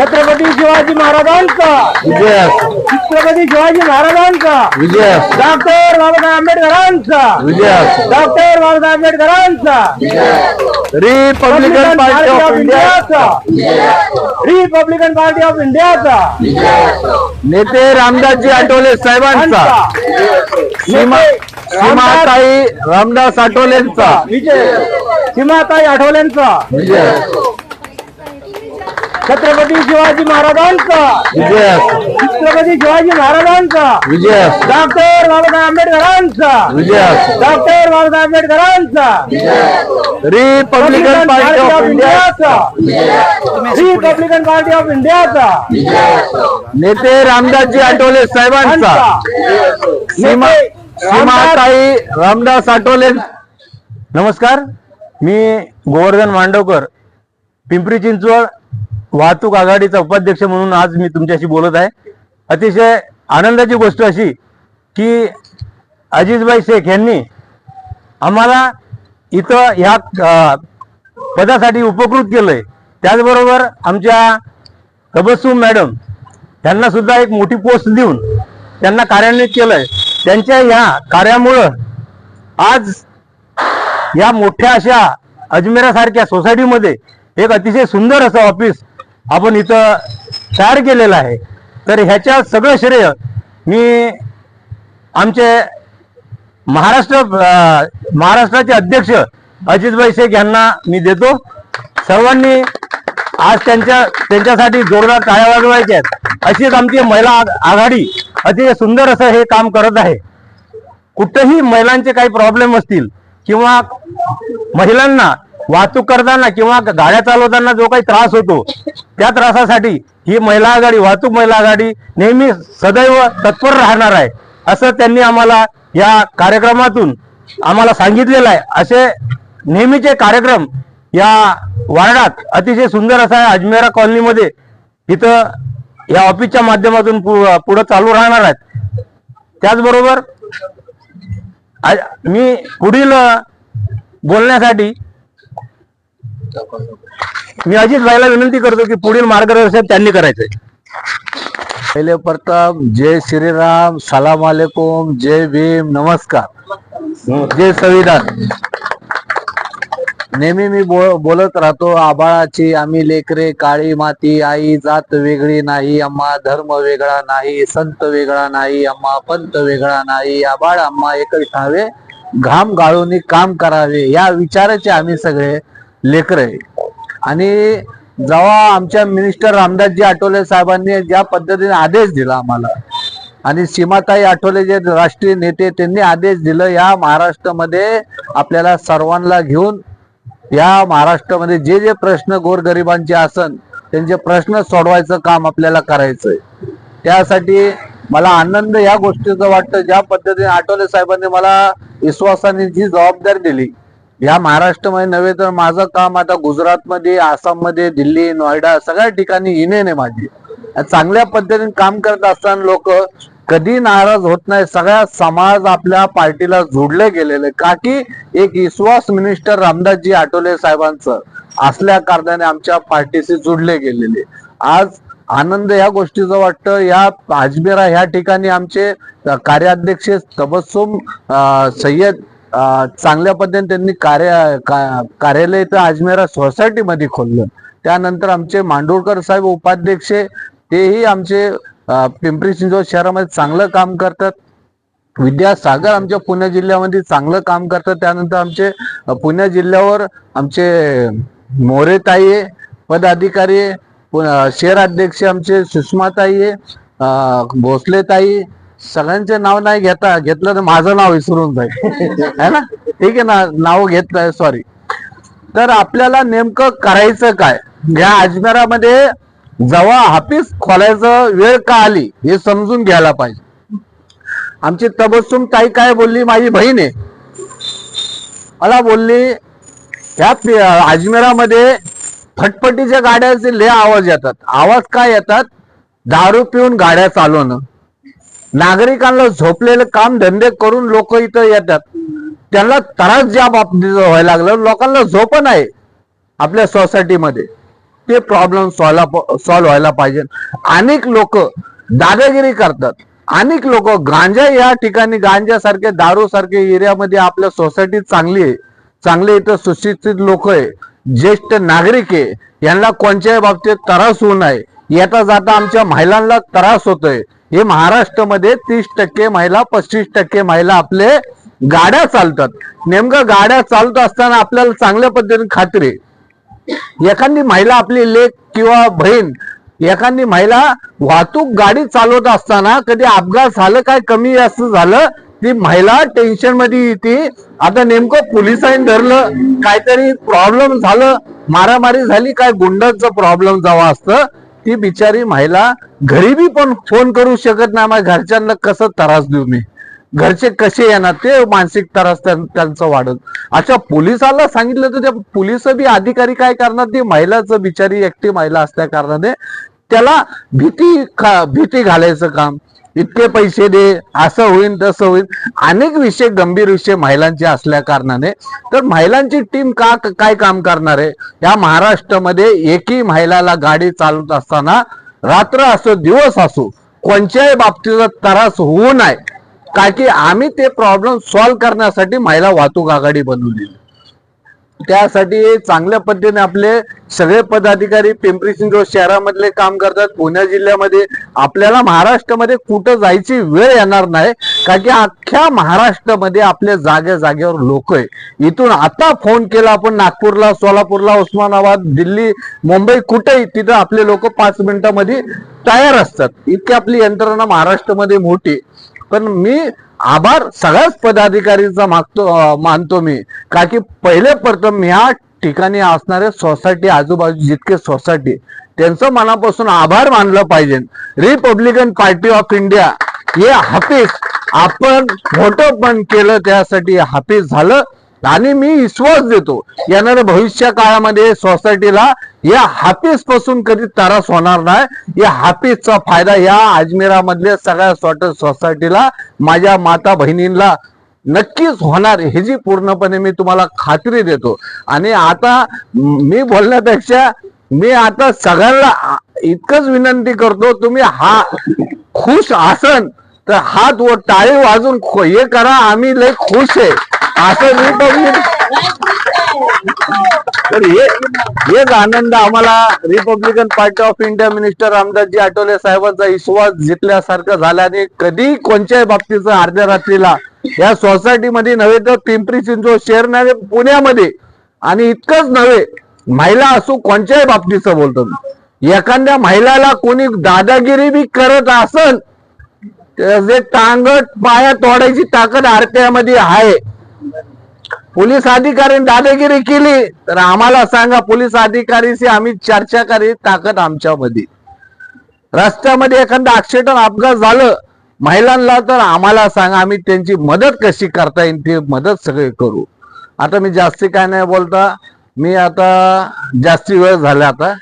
छत्रपती शिवाजी महाराजांचा. विजय छत्रपती शिवाजी महाराजांचा. विजय डॉक्टर बाबासाहेब आंबेडकरांचा. विजय डॉक्टर बाबासाहेब आंबेडकरांचा. Republican Party of India Republican Party of इंडियाचा नेते रामदासजी आठवले साहेबांचा. सीमा सीमाताई रामदास आठवलेंचा. विजय सीमाताई आठवलेंचा. विजय छत्रपती शिवाजी महाराजांचा. विजय. छत्रपती शिवाजी महाराजांचा. विजय. डॉक्टर बाबासाहेब आंबेडकरांचा. विजय. डॉक्टर बाबासाहेब आंबेडकरांचा. Republican Party of India Republican Party of इंडियाचा नेते रामदासजी आठवले साहेबांचा. सीमा सीमाताई रामदास आठवले. नमस्कार. मी गोवर्धन मांडवकर पिंपरी चिंचवड वाहतूक आघाडीचा उपाध्यक्ष म्हणून आज मी तुमच्याशी बोलत आहे. अतिशय आनंदाची गोष्ट अशी की अजिजभाई शेख यांनी आम्हाला इथं ह्या पदासाठी उपकृत केलंय. त्याचबरोबर आमच्या तबस्सुम मॅडम त्यांना सुद्धा एक मोठी पोस्ट देऊन त्यांना कार्यान्वित केलंय. त्यांच्या ह्या कार्यामुळं आज या मोठ्या अशा अजमेरासारख्या सोसायटीमध्ये एक अतिशय सुंदर असं ऑफिस आपण इथं तयार केलेलं आहे. तर ह्याच्या सगळं श्रेय मी आमचे महाराष्ट्र महाराष्ट्राचे अध्यक्ष अजितभाई शेख यांना मी देतो. सर्वांनी आज त्यांच्या त्यांच्यासाठी जोरदार टाळ्या वाजवायच्या आहेत. अशीच आमची महिला आघाडी अतिशय सुंदर असं हे काम करत आहे. कुठेही महिलांचे काही प्रॉब्लेम असतील किंवा महिलांना वाहतूक करताना किंवा गाड्या चालवताना जो काही त्रास होतो त्या त्रासासाठी ही महिला आघाडी वाहतूक महिला आघाडी नेहमी सदैव तत्पर राहणार आहे असं त्यांनी आम्हाला या कार्यक्रमातून आम्हाला सांगितलेलं आहे. असे नेहमीचे कार्यक्रम या वार्डात अतिशय सुंदर असा अजमेरा कॉलनीमध्ये इथं या ऑफिसच्या माध्यमातून पु- पुढं चालू राहणार आहेत. त्याचबरोबर मी पुढील बोलण्यासाठी मी अजित भाईला विनंती करतो की पुढील मार्गदर्शन त्यांनी करायचंय. पहिले प्रथम जय श्रीराम सलाम वालेकुम जय भीम नमस्कार. जय संविधान. नेहमी मी बो- बोलत राहतो आबाळाची आम्ही लेकरे काळी माती आई जात वेगळी नाही अम्मा धर्म वेगळा नाही संत वेगळा नाही अम्मा पंत वेगळा नाही आबाळ अम्मा एकच ठावे घाम गाळून काम करावे या विचाराचे आम्ही सगळे लेकर आहे. आणि जेव्हा आमच्या मिनिस्टर रामदासजी आठवले साहेबांनी ज्या पद्धतीने आदेश दिला आम्हाला आणि सीमाताई आठवले जे राष्ट्रीय नेते त्यांनी आदेश दिलं या महाराष्ट्रामध्ये आपल्याला सर्वांना घेऊन या महाराष्ट्रामध्ये जे जे प्रश्न गोरगरिबांचे असन त्यांचे प्रश्न सोडवायचं काम आपल्याला करायचंय. त्यासाठी मला आनंद या गोष्टीचं वाटतं. ज्या पद्धतीने आठवले साहेबांनी मला विश्वासाने जी जबाबदारी दिली या महाराष्ट्रामध्ये नव्हे तर माझं काम आता गुजरातमध्ये आसाममध्ये दिल्ली नोएडा सगळ्या ठिकाणी येणे आहे माझी. चांगल्या पद्धतीने काम करत असताना लोक कधी नाराज होत नाही. सगळा समाज आपल्या पार्टीला जोडले गेलेले. का की एक विश्वास मिनिस्टर रामदासजी आठवले साहेबांचं असल्या कारणाने आमच्या पार्टीशी जोडले गेलेले. आज आनंद या गोष्टीचं वाटतं. या अजमेरा ह्या ठिकाणी आमचे कार्याध्यक्ष तबस्सुम सय्यद चांगल्या पद्धतीने त्यांनी कार्य का- कार्यालय तर अजमेरा सोसायटीमध्ये खोललं. त्यानंतर आमचे मांडोळकर साहेब उपाध्यक्ष तेही आमचे पिंपरी चिंचवड शहरामध्ये चांगलं काम करतात. विद्यासागर आमच्या पुणे जिल्ह्यामध्ये चांगलं काम करतात. त्यानंतर आमचे पुणे जिल्ह्यावर आमचे मोरेताई आहे, पदाधिकारी आहे, शहर अध्यक्ष आमचे सुषमाताई आहे, भोसलेताई सगळ्यांचे नाव नाही घेता घेतलं तर माझं नाव विसरून जाईल. है ना? ठीक आहे ना? नाव घेत नाही सॉरी तर आपल्याला नेमकं करायचं काय? या अजमेरामध्ये जेव्हा हापीस खोलायचं वेळ का आली? हे समजून घ्यायला पाहिजे. आमची तबस्सुम ताई काय बोलली? माझी बहीण आहे. मला बोलली ह्या अजमेरामध्ये फटफटीच्या गाड्याचे लय आवाज येतात. आवाज काय येतात? दारू पिऊन गाड्या चालवणं. नागरिकांना झोपलेलं काम धंदे करून लोक इथं येतात. त्यांना त्रास ज्या बाबतीत व्हायला लागलं लोकांना झोप नाही आपल्या सोसायटीमध्ये. ते प्रॉब्लेम सॉल्व सॉल्व्ह व्हायला पाहिजे. अनेक लोक दादागिरी करतात. अनेक लोक गांजा या ठिकाणी गांजासारखे दारू सारखे एरियामध्ये आपल्या सोसायटी चांगली आहे. चांगले इथं सुशिक्षित लोक आहे. ज्येष्ठ नागरिक आहे. यांना कोणत्याही बाबतीत त्रास होऊ नये. येता जाता आमच्या महिलांना त्रास होतोय. हे महाराष्ट्रामध्ये तीस टक्के महिला पस्तीस टक्के महिला आपले गाड्या चालतात. नेमकं गाड्या चालत असताना आपल्याला चांगल्या पद्धतीने खात्री एखादी महिला आपली लेख किंवा बहीण एखादी महिला वाहतूक गाडी चालवत असताना कधी अपघात झालं काय कमी जास्त झालं ती महिला टेन्शनमध्ये येते. आता नेमकं पोलिसांनी धरलं काहीतरी प्रॉब्लेम झालं मारामारी झाली काय गुंडांचं प्रॉब्लेम जावा असतं ती बिचारी महिला घरी बी पण फोन करू शकत नाही मग घरच्यांना कसं त्रास देऊ मी? घरचे कसे येणार? ते मानसिक त्रास त्यांचा त्यांचं वाढत. अच्छा पोलिसाला सांगितलं तर त्या पोलीस बी अधिकारी काय करणार? ती महिलाचं बिचारी एकटी महिला असल्या कारणाने त्याला भीती भीती घालायचं काम. इतके पैसे दे असं होईल तसं होईल अनेक विषय गंभीर विषय महिलांचे असल्या कारणाने. तर महिलांची टीम का काय काम करणार? आहे या महाराष्ट्रामध्ये एकही महिलाला गाडी चालवत असताना रात्र असो दिवस असो कोणत्याही बाबतीचा त्रास होऊ नये. का की आम्ही ते प्रॉब्लेम सॉल्व्ह करण्यासाठी महिला वाहतूक आघाडी बनवली त्यासाठी चांगल्या पद्धतीने आपले सगळे पदाधिकारी पिंपरी चिंचवड शहरामधले काम करतात. पुणे जिल्ह्यामध्ये आपल्याला महाराष्ट्रामध्ये कुठं जायची वेळ येणार नाही. का की अख्ख्या महाराष्ट्रामध्ये आपल्या जागे जागेवर लोक आहे. इथून आता फोन केला आपण नागपूरला सोलापूरला उस्मानाबाद दिल्ली मुंबई कुठेही तिथं आपले लोक पाच मिनिटामध्ये तयार असतात. इतकी आपली यंत्रणा महाराष्ट्रामध्ये मोठी पण मी आभार सगळ्याच पदाधिकारीचा मागतो मानतो मी. का की पहिले प्रथम ह्या ठिकाणी असणारे सोसायटी आजूबाजू जितके सोसायटी त्यांचं मनापासून आभार मानलं पाहिजे. रिपब्लिकन पार्टी ऑफ इंडिया हे हाफिज आपण मोठं पण केलं त्यासाठी हाफिज झालं. आणि मी विश्वास देतो येणाऱ्या भविष्य काळामध्ये सोसायटीला या हाफिजपासून कधी त्रास होणार नाही. या हाफीजचा फायदा या अजमेरामधल्या सगळ्या स्वतः सोसायटीला माझ्या माता बहिणींना नक्कीच होणार. ह्याची पूर्णपणे मी तुम्हाला खात्री देतो. आणि आता मी बोलण्यापेक्षा मी आता सगळ्यांना इतकंच विनंती करतो तुम्ही हा खुश असन तर हात व टाळी वाजून हे करा आम्ही लय खुश आहे. असं मी तर हे हेच आनंद आम्हाला Republican Party of India minister Ramdasji Athawale साहेबांचा विश्वास जिंकल्यासारखं झाला आणि कधी कोणत्याही बाबतीचं अर्ध्या रात्रीला या सोसायटीमध्ये नव्हे तर पिंपरी चिंचवड शहर नव्हे पुण्यामध्ये. आणि इतकंच नव्हे महिला असो कोणत्याही बाबतीचं बोलतो मी. एखाद्या महिलाला कोणी दादागिरी बी करत असल जे टांगट पाया तोडायची ताकद आरत्यामध्ये आहे. पोलीस अधिकाऱ्यांनी दादागिरी केली तर आम्हाला सांगा पोलीस अधिकारीशी आम्ही चर्चा करी ताकद आमच्यामध्ये. रस्त्यामध्ये एखादा ऍक्सिडेंट अपघात झालं महिलांना तर आम्हाला सांगा आम्ही त्यांची मदत कशी करता येईल ती मदत सगळे करू. आता मी जास्ती काय नाही बोलता मी आता जास्ती वेळ झाला आता.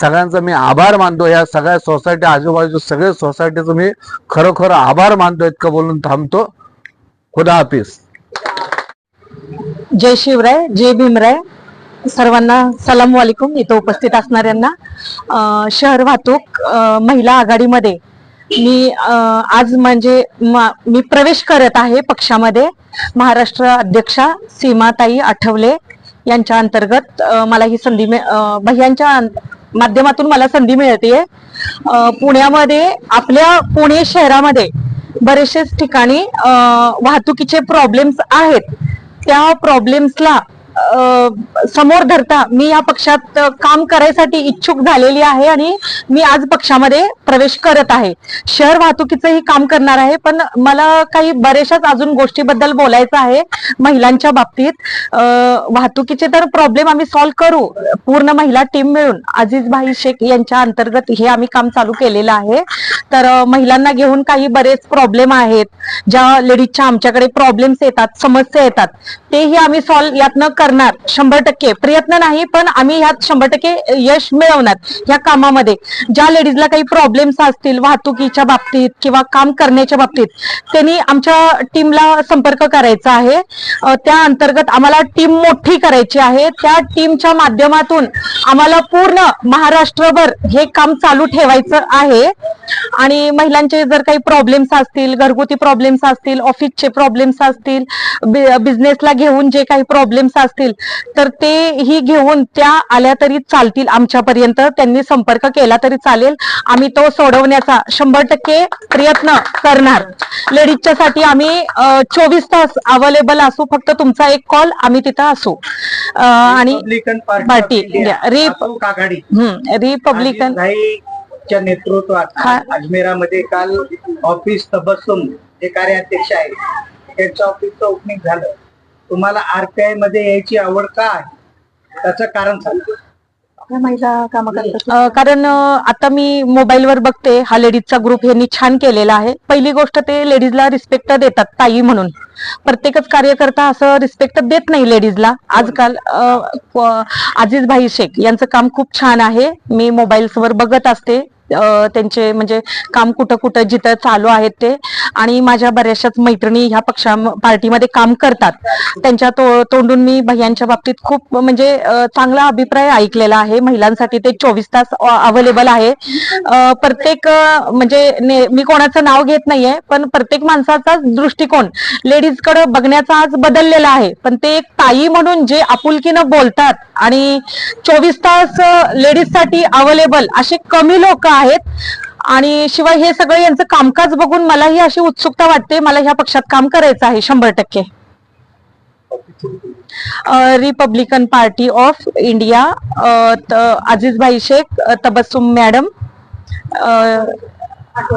सगळ्यांचा मी आभार मानतो. या सगळ्या सोसायटी आजूबाजू सगळ्या सोसायटीचं मी खरोखर आभार मानतो इतकं बोलून थांबतो. खुदा हाफिज. जय शिवराय जय भीमराय. सर्वांना सलाम वालेकुम. इथं उपस्थित असणाऱ्यांना शहर वाहतूक महिला आघाडीमध्ये मी आज म्हणजे मी प्रवेश करत आहे पक्षामध्ये. महाराष्ट्र अध्यक्षा सीमाताई आठवले यांच्या अंतर्गत मला ही संधी मिळ- माध्यमातून मला संधी मिळते पुण्यामध्ये आपल्या पुणे शहरामध्ये बरेचसेच ठिकाणी वाहतुकीचे प्रॉब्लेम्स आहेत. त्या प्रॉब्लेम्सला समोर धरता मी या पक्षात काम करायसाठी इच्छुक झालेली आहे आणि मी आज पक्षामध्ये प्रवेश करत आहे. शहर वाहतुकीचंही काम करणार आहे पण मला काही बऱ्याचशाच अजून गोष्टीबद्दल बोलायचं आहे महिलांच्या बाबतीत. वाहतुकीचे तर प्रॉब्लेम आम्ही सॉल्व्ह करू पूर्ण महिला टीम मिळून. अजिज भाई शेख यांच्या अंतर्गत हे आम्ही काम चालू केलेलं आहे. तर महिलांना घेऊन काही बरेच प्रॉब्लेम आहेत ज्या लेडीजच्या आमच्याकडे प्रॉब्लेम्स येतात समस्या येतात. तेही आम्ही सॉल्व्ह यातनं करणार शंभर टक्के प्रयत्न नाही पण आम्ही यात शंभर टक्के यश मिळवणार या कामामध्ये. ज्या लेडीजला काही प्रॉब्लेम्स असतील वाहतुकीच्या बाबतीत किंवा काम करण्याच्या बाबतीत त्यांनी आमच्या टीमला संपर्क करायचा आहे. त्या अंतर्गत आम्हाला टीम मोठी करायची आहे. त्या टीमच्या माध्यमातून आम्हाला पूर्ण महाराष्ट्रभर हे काम चालू ठेवायचं आहे. आणि महिलांचे जर काही प्रॉब्लेम्स असतील घरगुती प्रॉब्लेम्स असतील ऑफिसचे प्रॉब्लेम्स असतील बिझनेसला घेऊन जे काही प्रॉब्लेम्स असतील तर ते ही घेऊन त्या आल्या तरी चालतील आमच्यापर्यंत. त्यांनी संपर्क केला तरी चालेल. आम्ही तो सोडवण्याचा शंभर टक्के प्रयत्न करणार. लेडीजच्या साठी आम्ही चोवीस तास अवेलेबल असू. फक्त तुमचा एक कॉल आम्ही तिथं असू. आणि रिपब्लिकन पार्टी, रिपब्लिकन च्या नेतृत्वात. अजमेरामध्ये काल ऑफिस तबस्सुम जे कार्याध्यक्ष आहेत त्यांच्या ऑफिसचं ओपनिंग झालं. तुम्हाला आरपीआयमध्ये यायची आवड का आहे? त्याचं कारण सांगा. अ, कारण अ, आता मी मोबाईलवर बघते हा लेडीजचा ग्रुप यांनी छान केलेला आहे. पहिली गोष्ट ते लेडीजला रिस्पेक्ट देतात ताई म्हणून. प्रत्येकच कार्यकर्ता असं रिस्पेक्ट देत नाही लेडीजला. आजकाल अ, अजिज भाई शेख यांचं काम खूप छान आहे. मी मोबाईल्सवर बघत असते. त्यांचे म्हणजे काम कुठं कुठं जिथं चालू आहेत ते. आणि माझ्या बऱ्याचशाच मैत्रिणी ह्या पक्षा पार्टीमध्ये काम करतात. त्यांच्या तो तोंडून मी भैयांच्या बाबतीत खूप म्हणजे चांगला अभिप्राय ऐकलेला आहे. महिलांसाठी ते चोवीस तास अवेलेबल आहे. प्रत्येक म्हणजे ने- मी कोणाचं नाव घेत नाहीये पण प्रत्येक माणसाचा दृष्टिकोन लेडीजकडे बघण्याचा आज बदललेला आहे. पण ते एक ताई म्हणून जे आपुलकीनं बोलतात आणि चोवीस तास लेडीजसाठी अवेलेबल असे कमी लोक आहेत आणि शिवाय हे सगळं यांचं कामकाज बघून मलाही अशी उत्सुकता वाटते. मला ह्या पक्षात काम करायचं आहे शंभर टक्के. Republican Party of India Aziz भाई शेख तबस्सुम मॅडम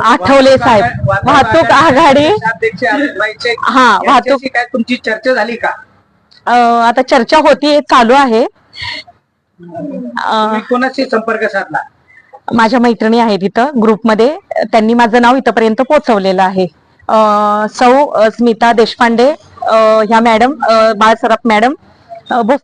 आठवले साहेब वाहतूक आघाडी. हा, वाहतूक- काय तुमची चर्चा झाली का? आता चर्चा होती चालू आहे. कोणाशी संपर्क साधला? माझ्या मैत्रिणी आहेत इथं ग्रुपमध्ये त्यांनी माझं नाव इथंपर्यंत पोहोचवलेलं आहे. सौ स्मिता देशपांडे ह्या मॅडम बाळ बाळसराफ मॅडम